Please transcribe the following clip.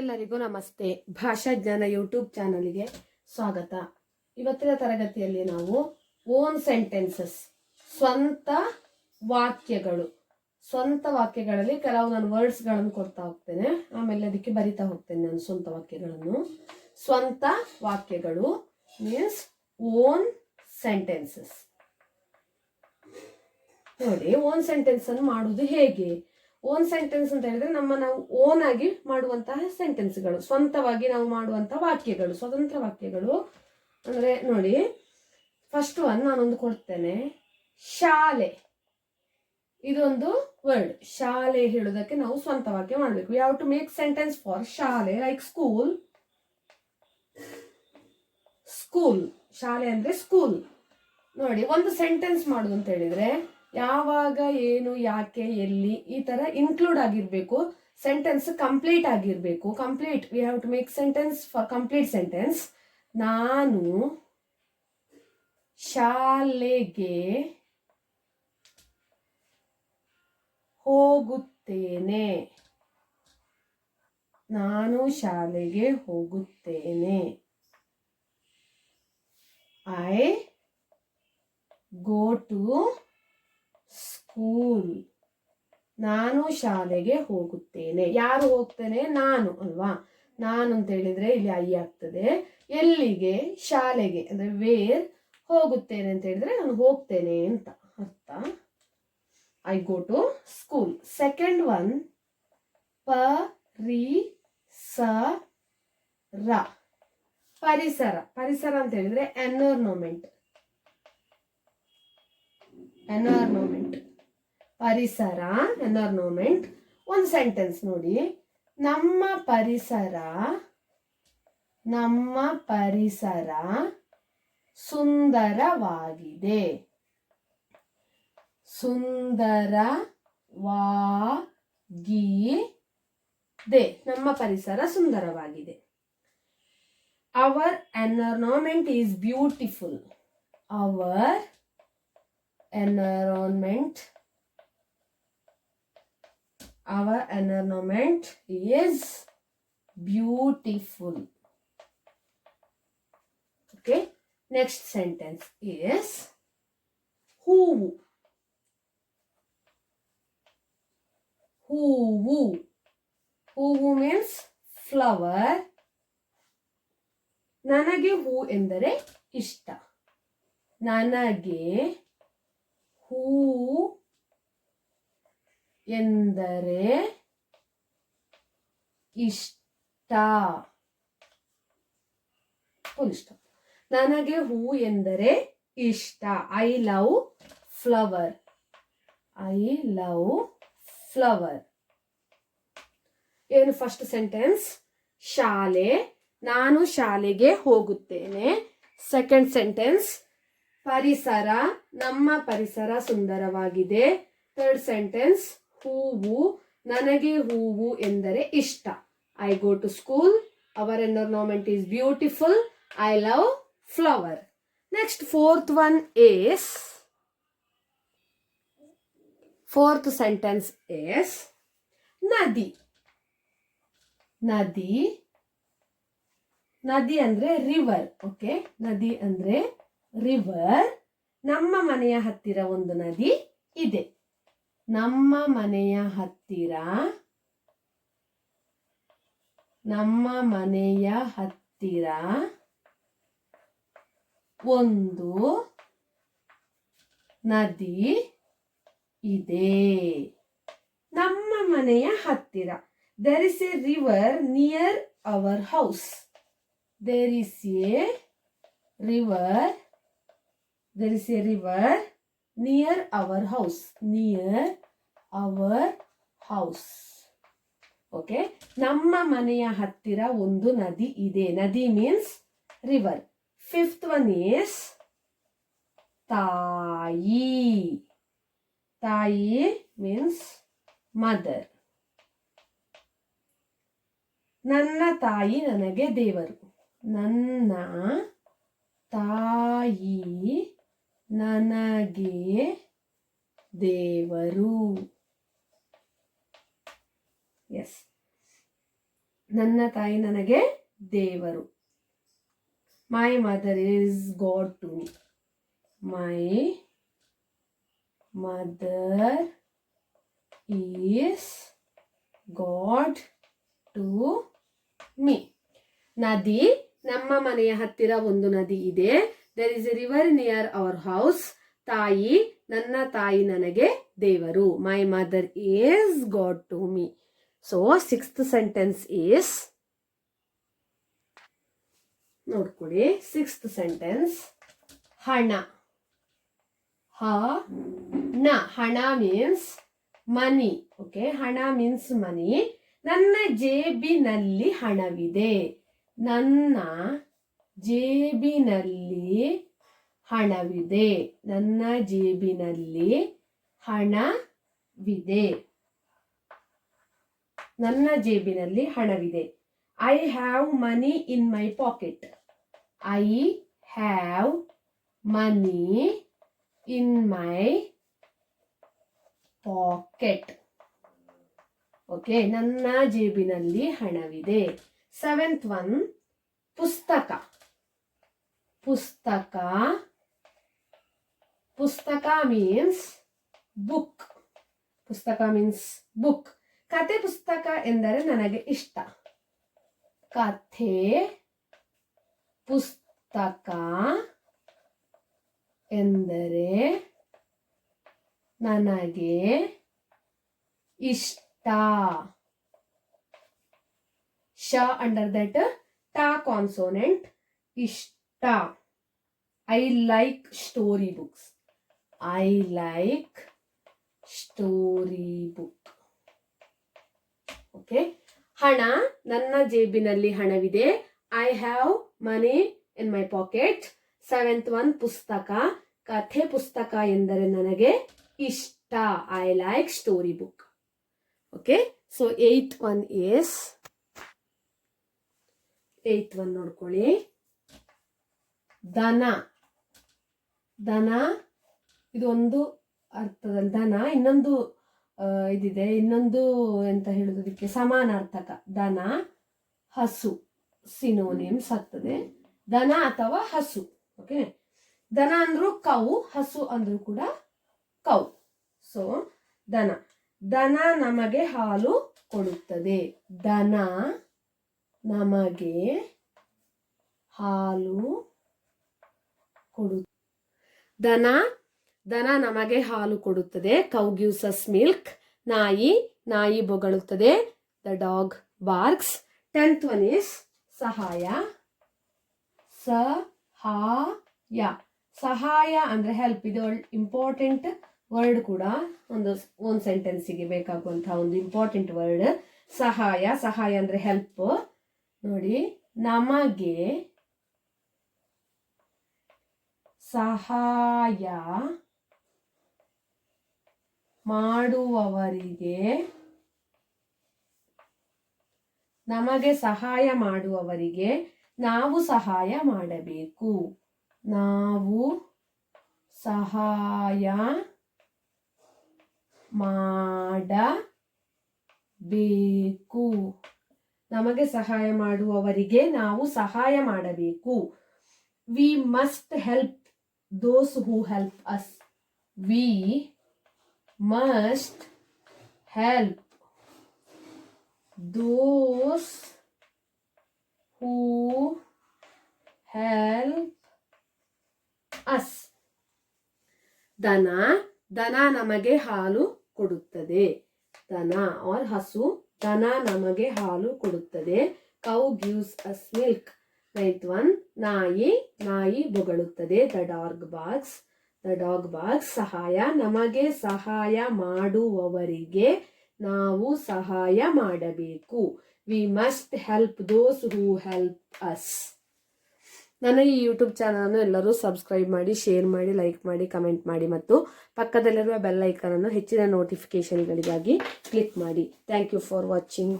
ಎಲ್ಲರಿಗೂ ನಮಸ್ತೆ. ಭಾಷಾ ಜ್ಞಾನ ಯೂಟ್ಯೂಬ್ ಚಾನಲ್ಗೆ ಸ್ವಾಗತ. ಇವತ್ತಿನ ತರಗತಿಯಲ್ಲಿ ನಾವು ಓನ್ ಸೆಂಟೆನ್ಸಸ್, ಸ್ವಂತ ವಾಕ್ಯಗಳು. ಸ್ವಂತ ವಾಕ್ಯಗಳಲ್ಲಿ ಕೆಲವು ನಾನು ವರ್ಡ್ಸ್ಗಳನ್ನು ಕೊಡ್ತಾ ಹೋಗ್ತೇನೆ. ಆಮೇಲೆ ಅದಕ್ಕೆ ಬರಿತಾ ಹೋಗ್ತೇನೆ ನಾನು ಸ್ವಂತ ವಾಕ್ಯಗಳನ್ನು. ಸ್ವಂತ ವಾಕ್ಯಗಳು ಮೀನ್ಸ್ ಓನ್ ಸೆಂಟೆನ್ಸಸ್ ನೋಡಿ ಓನ್ ಸೆಂಟೆನ್ಸ್ ಅನ್ನು ಮಾಡುವುದು ಹೇಗೆ? ಓನ್ ಸೆಂಟೆನ್ಸ್ ಅಂತ ಹೇಳಿದ್ರೆ ನಮ್ಮ ನಾವು ಓನ್ ಆಗಿ ಮಾಡುವಂತಹ ಸೆಂಟೆನ್ಸ್ಗಳು ಸ್ವಂತವಾಗಿ ನಾವು ಮಾಡುವಂತಹ ವಾಕ್ಯಗಳು, ಸ್ವತಂತ್ರ ವಾಕ್ಯಗಳು. ಅಂದ್ರೆ ನೋಡಿ ಫಸ್ಟ್ ಒನ್ ನಾನೊಂದು ಕೊಡ್ತೇನೆ. ಶಾಲೆ. ಇದೊಂದು ವರ್ಡ್ ಶಾಲೆ ಹೇಳೋದಕ್ಕೆ ನಾವು ಸ್ವಂತ ವಾಕ್ಯ ಮಾಡಬೇಕು. ಯಾವ ಟು ಮೇಕ್ ಸೆಂಟೆನ್ಸ್ ಫಾರ್ ಶಾಲೆ ಲೈಕ್ ಸ್ಕೂಲ್ ಸ್ಕೂಲ್ ಶಾಲೆ ಅಂದ್ರೆ ಸ್ಕೂಲ್ ನೋಡಿ, ಒಂದು ಸೆಂಟೆನ್ಸ್ ಮಾಡುದು ಅಂತ ಹೇಳಿದ್ರೆ ಯಾವಾಗ, ಏನು, ಯಾಕೆ, ಎಲ್ಲಿ ಈ ತರ ಇನ್ಕ್ಲೂಡ್ ಆಗಿರಬೇಕು. ಸೆಂಟೆನ್ಸ್ ಕಂಪ್ಲೀಟ್ ಆಗಿರಬೇಕು. Complete we have to make sentence for complete sentence ನಾನು ಶಾಲೆಗೆ ಹೋಗುತ್ತೇನೆ. ನಾನು ಶಾಲೆಗೆ ಹೋಗುತ್ತೇನೆ. I go to school. ನಾನು ಶಾಲೆಗೆ ಹೋಗುತ್ತೇನೆ. ಯಾರು ಹೋಗ್ತೇನೆ ನಾನು, ಅಲ್ವಾ? ನಾನು ಅಂತ ಹೇಳಿದ್ರೆ ಇಲ್ಲಿ ಐ ಆಗ್ತದೆ. ಎಲ್ಲಿಗೆ? ಶಾಲೆಗೆ. ಅಂದ್ರೆ ವೇರ್ ಹೋಗುತ್ತೇನೆ ಅಂತ ಹೇಳಿದ್ರೆ ನಾನು ಹೋಗ್ತೇನೆ ಅಂತ ಅರ್ಥ. I go to school second one ಪ ರಿ ಸ ರ ಪರಿಸರ. ಪರಿಸರ ಅಂತ ಹೇಳಿದ್ರೆ ಎನ್ವರ್ನೋಮೆಂಟ್ ಎನ್ವರ್ನೋಮೆಂಟ್ ಪರಿಸರ ಎನ್ವರ್ನೋಮೆಂಟ್ ಒಂದು ಸೆಂಟೆನ್ಸ್ ನೋಡಿ. ನಮ್ಮ ಪರಿಸರ ನಮ್ಮ ಪರಿಸರ ಸುಂದರವಾಗಿದೆ. ಸುಂದರವಾಗಿದೆ. ನಮ್ಮ ಪರಿಸರ ಸುಂದರವಾಗಿದೆ. Our environment is beautiful our environment our environment is beautiful okay next sentence is ಹೂವು ಹೂವು ಹೂವು ಮೀನ್ಸ್ ಫ್ಲವರ್ ನನಗೆ ಹೂ ಎಂದರೆ ಇಷ್ಟ ನನಗೆ ಹೂ ಎಂದರೆ ಇಷ್ಟ. ಫುಲ್ ನನಗೆ ಹೂ ಎಂದರೆ ಇಷ್ಟ. I love flower I love flower ಏನು ಫಸ್ಟ್ ಸೆಂಟೆನ್ಸ್ ಶಾಲೆ. ನಾನು ಶಾಲೆಗೆ ಹೋಗುತ್ತೇನೆ. ಸೆಕೆಂಡ್ ಸೆಂಟೆನ್ಸ್ ಪರಿಸರ. ನಮ್ಮ ಪರಿಸರ ಸುಂದರವಾಗಿದೆ. ಥರ್ಡ್ ಸೆಂಟೆನ್ಸ್ ಹೂವು ನನಗೆ ಹೂವು ಎಂದರೆ ಇಷ್ಟ. I go to school our environment is beautiful I love flower next fourth one is fourth sentence is ನದಿ. ನದಿ ನದಿ ಅಂದ್ರೆ ರಿವರ್ ಓಕೆ ನದಿ ಅಂದ್ರೆ ರಿವರ್ ನಮ್ಮ ಮನೆಯ ಹತ್ತಿರ ಒಂದು ನದಿ ಇದೆ. ನಮ್ಮ ಮನೆಯ ಹತ್ತಿರ, ನಮ್ಮ ಮನೆಯ ಹತ್ತಿರ ಒಂದು ನದಿ ಇದೆ. ನಮ್ಮ ಮನೆಯ ಹತ್ತಿರ. There is a river near our house there is a river there is a river near our house near our house okay ನಮ್ಮ ಮನೆಯ ಹತ್ತಿರ ಒಂದು ನದಿ ಇದೆ. ನದಿ means river fifth one is ತಾಯಿ. ತಾಯಿ ಮೀನ್ಸ್ ಮದರ್ ನನ್ನ ತಾಯಿ ನನಗೆ ದೇವರು. ನನ್ನ ತಾಯಿ ನನಗೆ ದೇವರು. ಎಸ್ ನನ್ನ ತಾಯಿ ನನಗೆ ದೇವರು. My mother is God to me my mother is God to me ನದಿ, ನಮ್ಮ ಮನೆಯ ಹತ್ತಿರ ಒಂದು ನದಿ ಇದೆ. There is a river near our house ತಾಯಿ, ನನ್ನ ತಾಯಿ ನನಗೆ ದೇವರು. My mother is God to me so sixth sentence is ನೋಡ್ಕೊಳ್ಳಿ. ಸಿಕ್ಸ್ತ್ ಸೆಂಟೆನ್ಸ್ ಹಣ. ಹ ನ ಹಣ ಮೀನ್ಸ್ ಮನಿ ಓಕೆ ಹಣ ಮೀನ್ಸ್ ಮನಿ ನನ್ನ ಜೇಬಿನಲ್ಲಿ ಹಣವಿದೆ. ನನ್ನ ಜೇಬಿನಲ್ಲಿ ಹಣವಿದೆ. ನನ್ನ ಜೇಬಿನಲ್ಲಿ ಹಣವಿದೆ. ನನ್ನ ಜೇಬಿನಲ್ಲಿ ಹಣವಿದೆ. I have money in my pocket I have money in my pocket okay ನನ್ನ ಜೇಬಿನಲ್ಲಿ ಹಣವಿದೆ. ಸೆವೆಂತ್ ಒನ್ ಪುಸ್ತಕ. ಪುಸ್ತಕ. ಪುಸ್ತಕ ಮೀನ್ಸ್ ಬುಕ್ ಪುಸ್ತಕ ಮೀನ್ಸ್ ಬುಕ್ ಕತೆ ಪುಸ್ತಕ ಎಂದರೆ ನನಗೆ ಇಷ್ಟ. ಕಥೆ ಪುಸ್ತಕ ಎಂದರೆ ನನಗೆ ಇಷ್ಟ. ಶ ಅಂಡರ್ ದಟ್ ಟಾ ಕಾನ್ಸೋನೆಂಟ್ ಇಷ್ಟ. I like story books I like story book okay ಹಣ, ನನ್ನ ಜೇಬಿನಲ್ಲಿ ಹಣವಿದೆ. I have money in my pocket seventh one ಪುಸ್ತಕ. ಕಥೆ ಪುಸ್ತಕ ಎಂದರೆ ನನಗೆ ಇಷ್ಟ. I like story book okay so eighth one is eighth one ನೋಡ್ಕೊಳ್ಳಿ. ದನ. ದನ ಇದು ಒಂದು ಅರ್ಥದಲ್ಲಿ ದನ, ಇನ್ನೊಂದು ಇದಿದೆ. ಇನ್ನೊಂದು ಎಂತ ಹೇಳುವುದಕ್ಕೆ ಸಮಾನಾರ್ಥಕ. ದನ, ಹಸು. ಸಿನೋನಿಮ್ಸ್ ಆಗ್ತದೆ. ದನ ಅಥವಾ ಹಸು. ಓಕೆ ದನ ಅಂದ್ರೂ ಕೌ, ಹಸು ಅಂದ್ರೂ ಕೂಡ ಕೌ. ಸೊ ದನ. ದನ ನಮಗೆ ಹಾಲು ಕೊಡುತ್ತದೆ. ದನ ನಮಗೆ ಹಾಲು ಕೊಡು ದನ ದನ ನಮಗೆ ಹಾಲು ಕೊಡುತ್ತದೆ. ಕೌ ಗಿವ್ಸ್ ಮಿಲ್ಕ್, ನಾಯಿ ನಾಯಿ ಬೊಗಳುತ್ತದೆ. The dog barks. Tenth one is ಸಹಾಯ. ಸಹಾಯ ಸಹಾಯ ಅಂದ್ರೆ ಹೆಲ್ಪ್. ಇದು ಇಂಪಾರ್ಟೆಂಟ್ ವರ್ಡ್ ಕೂಡ. ಒಂದು ಒಂದು ಸೆಂಟೆನ್ಸಿಗೆ ಬೇಕಾಗುವಂತಹ ಒಂದು ಇಂಪಾರ್ಟೆಂಟ್ ವರ್ಡ್. ಸಹಾಯ. ಸಹಾಯ ಅಂದ್ರೆ ಹೆಲ್ಪ್. ನೋಡಿ, ನಮಗೆ ಸಹಾಯ ಮಾಡುವವರಿಗೆ, ನಮಗೆ ಸಹಾಯ ಮಾಡುವವರಿಗೆ ನಾವು ಸಹಾಯ ಮಾಡಬೇಕು. ನಾವು ಸಹಾಯ ಮಾಡಬೇಕು. ನಮಗೆ ಸಹಾಯ ಮಾಡುವವರಿಗೆ ನಾವು ಸಹಾಯ ಮಾಡಬೇಕು. We must help those who help us we must help those who help us ದನ ದನ ನಮಗೆ ಹಾಲು ಕೊಡುತ್ತದೆ. ದನ ಆರ್ ಹಸು, ದನ ನಮಗೆ ಹಾಲು ಕೊಡುತ್ತದೆ. Cow gives us milk ninth one ನಾಯಿ ನಾಯಿ ಬೊಗಳುತ್ತದೆ. The dog barks the dog barks ಸಹಾಯ. ನಮಗೆ ಸಹಾಯ ಮಾಡುವವರಿಗೆ ನಾವು ಸಹಾಯ ಮಾಡಬೇಕು. We must help those who help us ನನ್ನ ಈ ಯೂಟ್ಯೂಬ್ ಚಾನಲನ್ನು ಎಲ್ಲರೂ ಸಬ್ಸ್ಕ್ರೈಬ್ ಮಾಡಿ ಶೇರ್ ಮಾಡಿ ಲೈಕ್ ಮಾಡಿ ಕಮೆಂಟ್ ಮಾಡಿ ಮತ್ತು ಪಕ್ಕದಲ್ಲಿರುವ ಬೆಲ್ ಐಕನನ್ನು ಹೆಚ್ಚಿನ ನೋಟಿಫಿಕೇಷನ್ಗಳಿಗಾಗಿ ಕ್ಲಿಕ್ ಮಾಡಿ. Thank you for watching